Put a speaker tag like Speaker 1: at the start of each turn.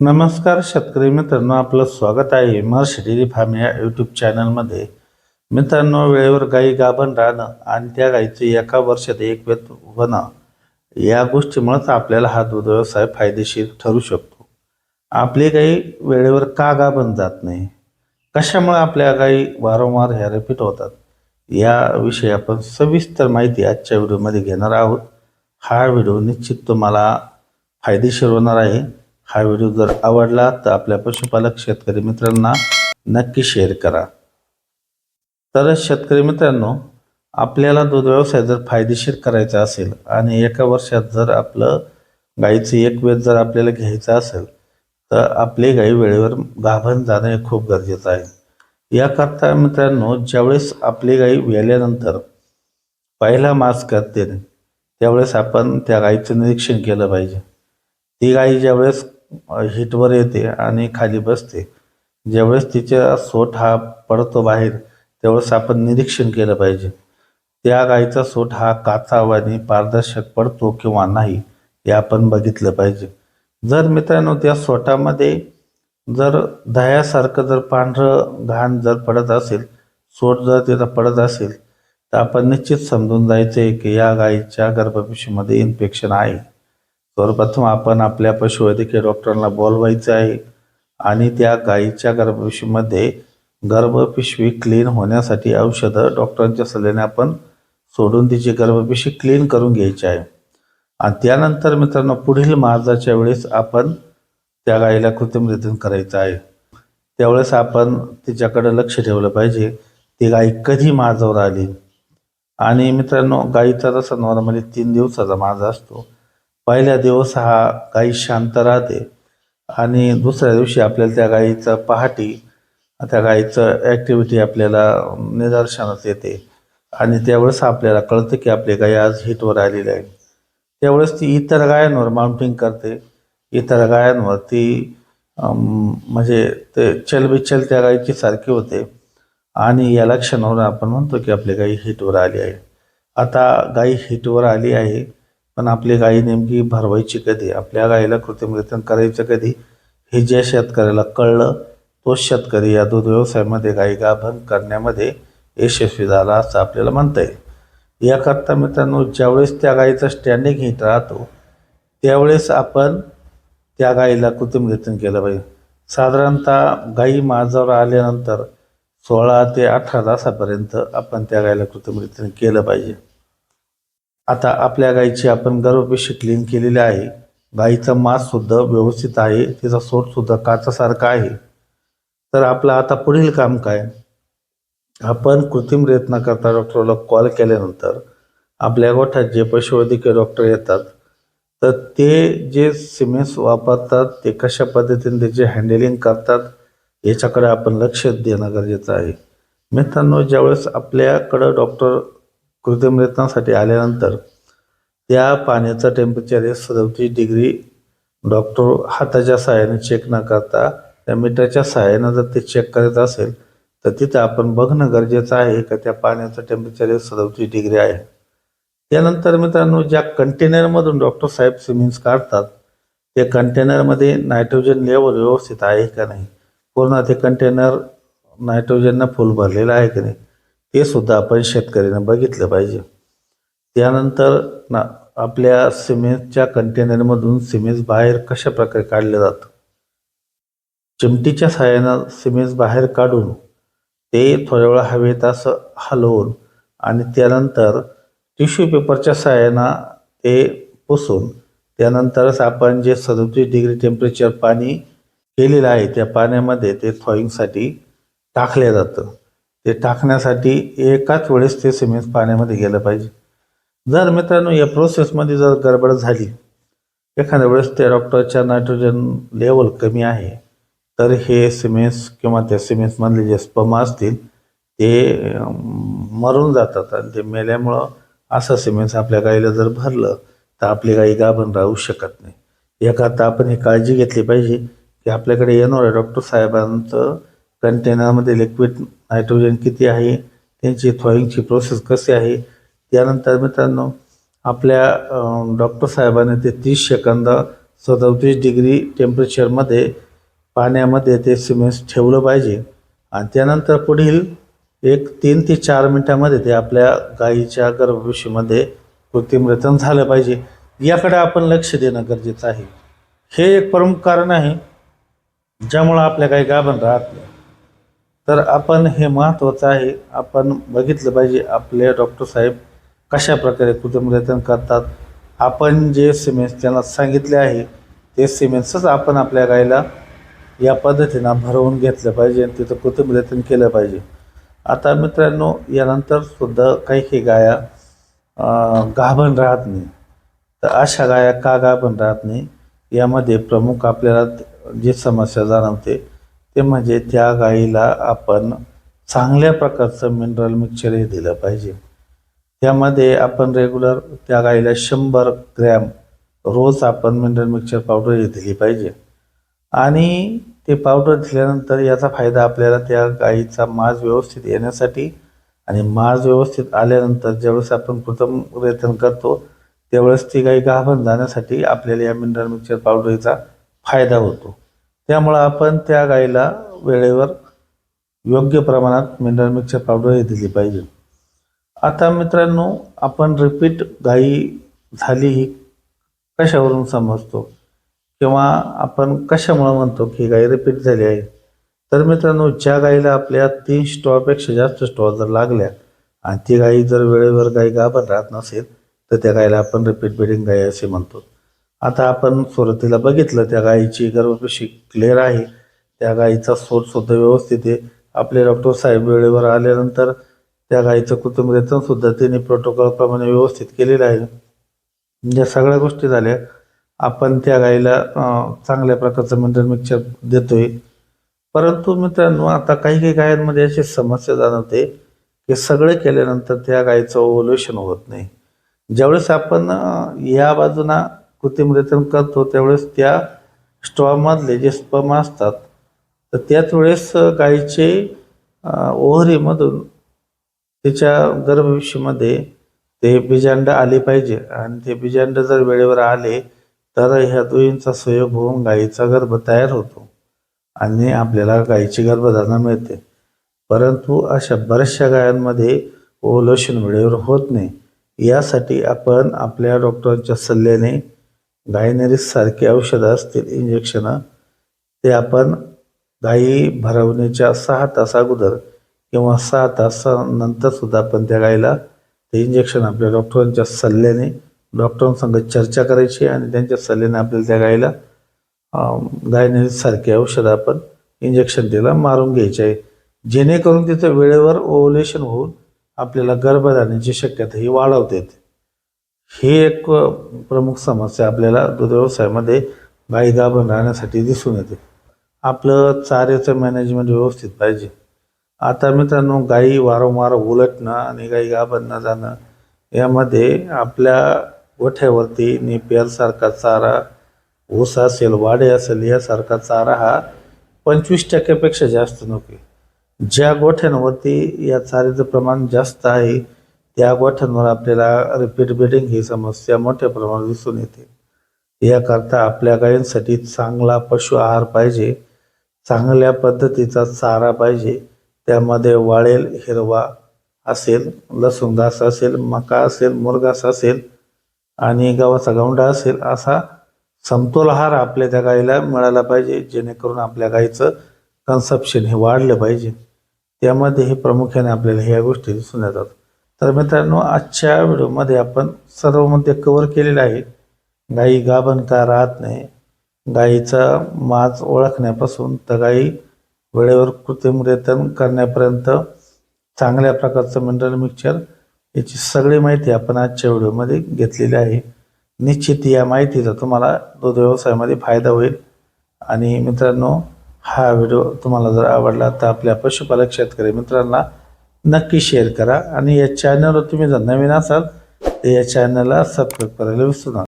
Speaker 1: नमस्कार शेतकरी मित्रांनो आपलं स्वागत आहे महर्षी डेअरी फार्म या यूट्यूब चॅनलमध्ये मित्रांनो वेळेवर गाई गाभण राहणं आणि त्या गाईचे एका वर्षात एक वेत होणं या गोष्टीमुळेच आपल्याला हा दूध व्यवसाय फायदेशीर ठरू शकतो. आपली गाई वेळेवर का गाभण जात नाही? कशामुळे आपल्या गाई वारंवार ह्या रिपीट होतात याविषयी आपण सविस्तर माहिती आजच्या व्हिडिओमध्ये घेणार आहोत. हा व्हिडिओ निश्चित तुम्हाला फायदेशीर होणार आहे. हा व्हिडिओ जर आवडला तर आपल्या पशुपालक शेतकरी मित्रांना नक्की शेअर करा. तर शेतकरी मित्रांनो आपल्याला दूध व्यवसाय जर फायदेशीर करायचा असेल आणि एका वर्षात जर आपलं गाईचं एक वेळ जर आपल्याला घ्यायचं असेल तर आपली गाई वेळेवर गाभण जाणं हे खूप गरजेचं आहे. याकरता मित्रांनो ज्यावेळेस आपली गाई वेल्यानंतर पहिला मास करते त्यावेळेस आपण त्या गाईचं निरीक्षण केलं पाहिजे. ती गाई ज्यावेळेस हिटवर येते आणि खाली बसते. ज्यावेळेस तिच्या सोट हा पडतो बाहेर त्यावेळेस आपण निरीक्षण केलं पाहिजे. त्या गाईचा सोट हा काचाव आणि पारदर्शक पडतो किंवा नाही हे आपण बघितलं पाहिजे. जर मित्रांनो त्या सोटामध्ये जर दह्यासारखं जर पांढरं घाण जर पडत असेल सोट जर तिथं पडत असेल तर आपण निश्चित समजून जायचं आहे की या गायीच्या गर्भपिशीमध्ये इन्फेक्शन आहे. सर्वप्रथम आपण आपल्या पशुवैद्यकीय डॉक्टरांना बोलवायचं आहे आणि त्या गाईच्या गर्भपिशवीमध्ये गर्भपिशवी क्लीन होण्यासाठी औषधं डॉक्टरांच्या सल्ल्याने आपण सोडून तिची गर्भपिशवी क्लीन करून घ्यायची आहे. आणि त्यानंतर मित्रांनो पुढील मार्जाच्या वेळेस आपण त्या गाईला कृत्रिमरित्या करायचं आहे. त्यावेळेस आपण तिच्याकडे लक्ष ठेवलं पाहिजे. ती गाई कधी माझावर आली? आणि मित्रांनो गाईचा जसा नॉर्मली तीन दिवसाचा माझा असतो. पहिल्या दिवस हा गाई शांत राहते. आणि दुसऱ्या दिवशी आपल्याला त्या गाईचं पहाटी त्या गाईचं ॲक्टिव्हिटी आपल्याला निदर्शनास येते. आणि त्यावेळेस आपल्याला कळतं की आपली गाय आज हिटवर आलेली आहे. त्यावेळेस ती इतर गायांवर माउंटिंग करते. इतर गायांवर ती म्हणजे ते चलबिचल त्या गायीची सारखी होते. आणि या लक्षणावरून आपण म्हणतो की आपली गाई हिटवर आली आहे. आता गाई हिटवर आली आहे पण आपली गाई नेमकी भरवायची कधी? आपल्या गाईला कृत्रिमरित्या करायचं कधी? हे ज्या शेतकऱ्याला कळलं तोच शेतकरी या दूध व्यवसायामध्ये गाई गाभण करण्यामध्ये यशस्वी झाला असं आपल्याला म्हणता येईल. याकरता मित्रांनो ज्यावेळेस त्या गाईचा स्टँडिंग हिट राहतो त्यावेळेस आपण त्या गाईला कृत्रिमरित्या केलं पाहिजे. साधारणतः गाई माझावर आल्यानंतर सोळा ते अठरा तासापर्यंत आपण त्या गाईला कृत्रिमरित्या केलं पाहिजे. आता आपल्या गाईची आपण गर्भपेशी क्लीन केलेली आहे. गाईचं मांससुद्धा व्यवस्थित आहे. तिचा सोटसुद्धा काचासारखा आहे. तर आपलं आता पुढील काम काय? आपण कृत्रिम प्रयत्न करता डॉक्टरला कॉल केल्यानंतर आपल्या गोठ्यात जे पशुवैद्यकीय डॉक्टर येतात तर ते जे सिमेंट्स वापरतात ते कशा पद्धतीने त्याचे हँडलिंग करतात याच्याकडे आपण लक्ष देणं गरजेचं आहे. मित्रांनो ज्यावेळेस आपल्याकडं डॉक्टर कृत्रिमरित्नासाठी आल्यानंतर त्या पाण्याचं टेम्परेचर हे सदतीस डिग्री डॉक्टर हाताच्या सहाय्याने चेक न करता त्या मीटरच्या सहाय्यानं जर ते चेक करत असेल तर तिथं आपण बघणं गरजेचं आहे का त्या पाण्याचं टेम्परेचर हे सदतीस डिग्री आहे. त्यानंतर मित्रांनो ज्या कंटेनरमधून डॉक्टर साहेब सिमिन्स काढतात ते कंटेनरमध्ये नायट्रोजन लेवल व्यवस्थित आहे का नाही? पूर्ण ते कंटेनर नायट्रोजननं फुल भरलेलं आहे की नाही? ते सुद्धा आपण शेतकऱ्यांना बघितलं पाहिजे. त्यानंतर ना आपल्या सिमेंटच्या कंटेनरमधून सिमेंट बाहेर कशा प्रकारे काढलं जातं? चिमटीच्या सहाय्यानं सिमेंट बाहेर काढून ते थोड्या वेळा हवेत असं हलवून आणि त्यानंतर टिश्यू पेपरच्या सहाय्यानं ते पुसून त्यानंतरच आपण जे सदतीस डिग्री टेम्परेचर पाणी केलेलं आहे त्या पाण्यामध्ये ते थॉईंगसाठी टाकलं जातं. ते टाकण्यासाठी एकाच वेळेस ते सिमेंट पाण्यामध्ये गेलं पाहिजे. जर मित्रांनो या प्रोसेसमध्ये जर गडबड झाली एखाद्या वेळेस त्या डॉक्टरच्या नायट्रोजन लेवल कमी आहे तर हे सिमेंट्स किंवा त्या सिमेंट्समधले जे स्पमा असतील ते मरून जातात आणि ते मेल्यामुळं असं सिमेंट्स आपल्या गाईला जर भरलं तर आपली गाई गाभण राहू शकत नाही. याकरता आपण ही काळजी घेतली पाहिजे की आपल्याकडे येणाऱ्या डॉक्टर साहेबांचं कंटेनरमध्ये लिक्विड नायट्रोजन किती आहे त्यांची थॉईंगची प्रोसेस कशी आहे? त्यानंतर मित्रांनो आपल्या डॉक्टर साहेबांनी ते तीस सेकंद सदतीस डिग्री टेम्परेचरमध्ये पाण्यामध्ये ते सिमेंट ठेवलं पाहिजे. आणि त्यानंतर पुढील एक तीन ते चार मिनटामध्ये ते आपल्या गाईच्या गर्भविषयीमध्ये कृत्रिमरेतन झालं पाहिजे. याकडे आपण लक्ष देणं गरजेचं आहे. हे एक प्रमुख कारण आहे ज्यामुळं आपल्या काही गाभण राहत नाही. तर आपण हे महत्त्वाचं आहे. आपण बघितलं पाहिजे आपले डॉक्टर साहेब कशा प्रकारे कुटुंबरेतन करतात. आपण जे सिमेंट्स त्यांना सांगितले आहे ते सिमेंट्सच आपण आपल्या गायला या पद्धतीनं भरवून घेतलं पाहिजे आणि तिथं कुटुंबरेतन केलं पाहिजे. आता मित्रांनो यानंतर सुद्धा काही काही गाया गाभण राहत नाही. तर अशा गाया का गाभण राहत नाही? यामध्ये प्रमुख आपल्याला जी समस्या जाणवते ते म्हणजे त्या गाईला आपण चांगल्या प्रकारचं मिनरल मिक्सचर हे दिलं पाहिजे. त्यामध्ये आपण रेग्युलर त्या गाईला शंभर ग्रॅम रोज आपण मिनरल मिक्सचर पावडर हे दिली पाहिजे. आणि ते पावडर दिल्यानंतर याचा फायदा आपल्याला त्या गाईचा माज व्यवस्थित येण्यासाठी आणि माज व्यवस्थित आल्यानंतर ज्यावेळेस आपण प्रथम रेतन करतो त्यावेळेस ती गाई गाभण जाण्यासाठी आपल्याला या मिनरल मिक्सचर पावडरचा फायदा होतो. त्यामुळं आपण त्या गाईला वेळेवर योग्य प्रमाणात मिनरल मिक्सर पावडर हे दिली पाहिजे. आता मित्रांनो आपण रिपीट गाई झाली ही कशावरून समजतो? किंवा आपण कशामुळं म्हणतो की गाई रिपीट झाली आहे? तर मित्रांनो ज्या गाईला आपल्या तीन स्टॉपेक्षा जास्त स्टॉ जर लागल्या आणि ती गाई जर वेळेवर गाई गाभर राहत नसेल तर त्या गाईला आपण रिपीट बिडिंग गाई असे म्हणतो. आता आपण सुरुवातीला बघितलं त्या गाईची गर्भपेशी क्लिअर आहे. त्या गाईचा सुद्धा व्यवस्थित आहे. आपले डॉक्टर साहेब वेळेवर आल्यानंतर त्या गाईचं कुटुंबरेतन सुद्धा त्यांनी प्रोटोकॉलप्रमाणे व्यवस्थित केलेलं आहे. या सगळ्या गोष्टी झाल्या. आपण त्या गाईला चांगल्या प्रकारचं मिनरल मिक्सर देतोय. परंतु मित्रांनो आता काही काही गायांमध्ये अशी समस्या जाणवते की सगळे केल्यानंतर त्या गाईचं ओव्हल्युशन होत नाही. ज्यावेळेस आपण या बाजूना कृत्रिम करतो त्यावेळेस त्या स्ट्रॉमधले जे स्पम असतात तर त्याच वेळेस गाईचे ओहरीमधून तिच्या गर्भविषयीमध्ये ते बीजांड आले पाहिजे. आणि ते बीजांड जर वेळेवर आले तर ह्या दोयींचा सहयोग होऊन गायीचा गर्भ तयार होतो आणि आपल्याला गाईची गर्भधारणा मिळते. परंतु अशा बऱ्याचशा गायांमध्ये ओव्हल्युशन वेळेवर होत नाही. यासाठी आपण आपल्या डॉक्टरांच्या सल्ल्याने गायनेरिस सारखी औषधं असतील इंजेक्शनं ते आपण गाई भरवण्याच्या सहा तास अगोदर किंवा सहा तासानंतर सुद्धा आपण त्या गाईला ते इंजेक्शन आपल्या डॉक्टरांच्या सल्ल्याने डॉक्टरांसंग चर्चा करायची आणि त्यांच्या सल्ल्याने आपल्याला त्या गाईला गायनेरिस सारखी औषधं आपण इंजेक्शन तिला मारून घ्यायचे आहे. जेणेकरून तिचं वेळेवर ओव्हलेशन होऊन आपल्याला गर्भधारणेची शक्यता ही वाढवते ही एक प्रमुख समस्या आपल्याला दूध व्यवसायामध्ये गाई गाभण राहण्यासाठी दिसून येते. आपलं चाऱ्याचं मॅनेजमेंट व्यवस्थित पाहिजे. आता मित्रांनो गाई वारंवार उलटणं आणि गाई गाभण न जाणं यामध्ये आपल्या गोठ्यावरती नेपियरसारखा चारा ऊस असेल वाडे असेल यासारखा चारा हा पंचवीस टक्क्यापेक्षा जास्त नको ज्या गोठ्यांवरती या चाऱ्याचं प्रमाण जास्त आहे त्या गोठ्यांवर आपल्याला रिपीट बिडिंग ही समस्या मोठ्या प्रमाणात दिसून येते. याकरता आपल्या गायींसाठी चांगला पशु आहार पाहिजे चांगल्या पद्धतीचा चारा पाहिजे त्यामध्ये वाळेल हिरवा असेल लसूण घास असेल मका असेल मुरघास असेल आणि गव्हाचा गौंडा असेल असा समतोल आहार आपल्या त्या गाईला मिळाला पाहिजे जेणेकरून आपल्या गाईचं कन्सप्शन हे वाढलं पाहिजे. त्यामध्ये हे प्रामुख्याने आपल्याला ह्या गोष्टी दिसून येतात. तर मित्रांनो आजच्या व्हिडिओमध्ये आपण सर्व मुद्दे कवर केलेले आहे गाई गाभण का राहत नाही? गाईचा माज ओळखण्यापासून तर गाई वेळेवर कृत्रिम रेतन करण्यापर्यंत चांगल्या प्रकारचं मिनरल मिक्सचर याची सगळी माहिती आपण आजच्या व्हिडिओमध्ये घेतलेली आहे. निश्चित या माहितीचा तुम्हाला दूध व्यवसायामध्ये फायदा होईल. आणि मित्रांनो हा व्हिडिओ तुम्हाला जर आवडला तर आपल्या पशुपालक शेतकरी मित्रांना नक्की शेअर करा. आणि या चॅनलवर तुम्ही जर नवीन असाल तर या चॅनलला सबस्क्राईब करायला विसरू नका.